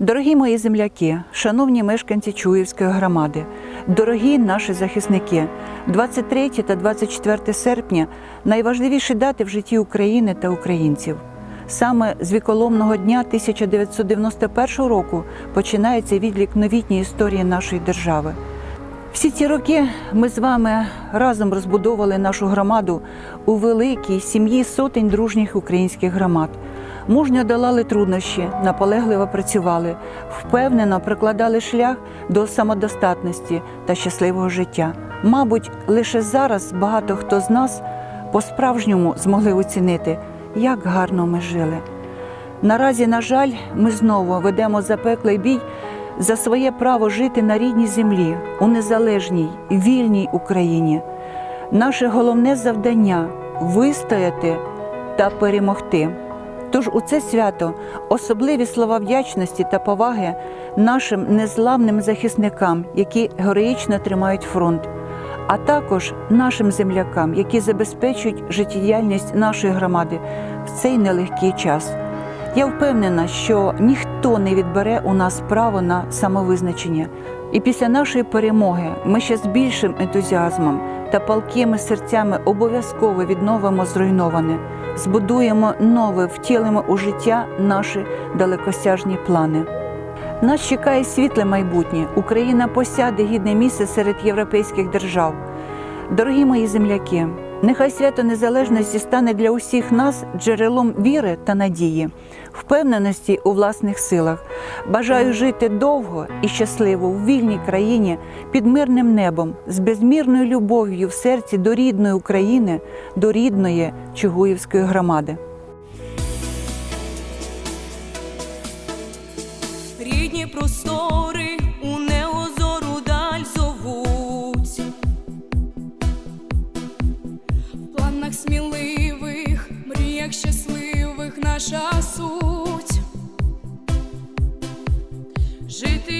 Дорогі мої земляки, шановні мешканці Чуївської громади, дорогі наші захисники, 23 та 24 серпня найважливіші дати в житті України та українців. Саме з віколомного дня 1991 року починається відлік новітньої історії нашої держави. Всі ці роки ми з вами разом розбудовували нашу громаду у великій сім'ї сотень дружніх українських громад. Мужньо долали труднощі, наполегливо працювали, впевнено прикладали шлях до самодостатності та щасливого життя. Мабуть, лише зараз багато хто з нас по-справжньому змогли оцінити, як гарно ми жили. Наразі, на жаль, ми знову ведемо запеклий бій за своє право жити на рідній землі у незалежній, вільній Україні. Наше головне завдання вистояти та перемогти. Тож у це свято особливі слова вдячності та поваги нашим незламним захисникам, які героїчно тримають фронт, а також нашим землякам, які забезпечують життєдіяльність нашої громади в цей нелегкий час. Я впевнена, що ніхто не відбере у нас право на самовизначення. І після нашої перемоги ми ще з більшим ентузіазмом та палкими серцями обов'язково відновимо зруйноване, збудуємо нове, втілимо у життя наші далекосяжні плани. Нас чекає світле майбутнє. Україна посяде гідне місце серед європейських держав. Дорогі мої земляки, нехай свято незалежності стане для усіх нас джерелом віри та надії, впевненості у власних силах. Бажаю жити довго і щасливо у вільній країні під мирним небом, з безмірною любов'ю в серці до рідної України, до рідної Чугуївської громади. Рідні простори Планах сміливих, мріях щасливих наша суть. Жити,